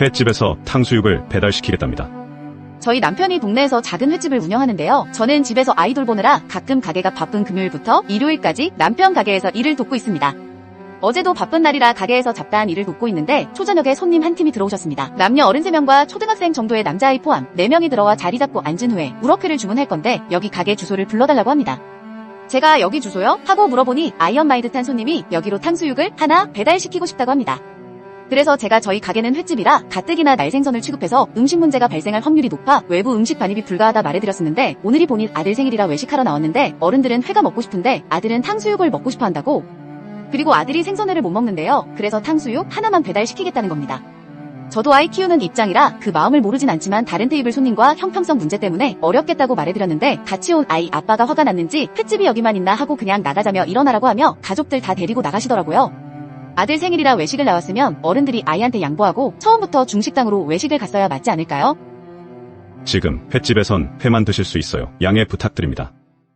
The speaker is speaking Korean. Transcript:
횟집에서 탕수육을 배달시키겠답니다. 저희 남편이 동네에서 작은 횟집을 운영하는데요. 저는 집에서 아이 돌 보느라 가끔 가게가 바쁜 금요일부터 일요일까지 남편 가게에서 일을 돕고 있습니다. 어제도 바쁜 날이라 가게에서 잡다한 일을 돕고 있는데 초저녁에 손님 한 팀이 들어오셨습니다. 남녀 어른 3명과 초등학생 정도의 남자아이 포함 4명이 들어와 자리 잡고 앉은 후에 우럭회를 주문할 건데 여기 가게 주소를 불러달라고 합니다. 제가 여기 주소요? 하고 물어보니 아이언마이드탄 손님이 여기로 탕수육을 하나 배달시키고 싶다고 합니다. 그래서 제가 저희 가게는 횟집이라 가뜩이나 날생선을 취급해서 음식 문제가 발생할 확률이 높아 외부 음식 반입이 불가하다 말해드렸었는데 오늘이 본인 아들 생일이라 외식하러 나왔는데 어른들은 회가 먹고 싶은데 아들은 탕수육을 먹고 싶어 한다고 그리고 아들이 생선회를 못 먹는데요. 그래서 탕수육 하나만 배달시키겠다는 겁니다. 저도 아이 키우는 입장이라 그 마음을 모르진 않지만 다른 테이블 손님과 형평성 문제 때문에 어렵겠다고 말해드렸는데 같이 온 아이 아빠가 화가 났는지 횟집이 여기만 있나 하고 그냥 나가자며 일어나라고 하며 가족들 다 데리고 나가시더라고요. 아들 생일이라 외식을 나왔으면 어른들이 아이한테 양보하고 처음부터 중식당으로 외식을 갔어야 맞지 않을까요? 지금 횟집에선 회만 드실 수 있어요. 양해 부탁드립니다.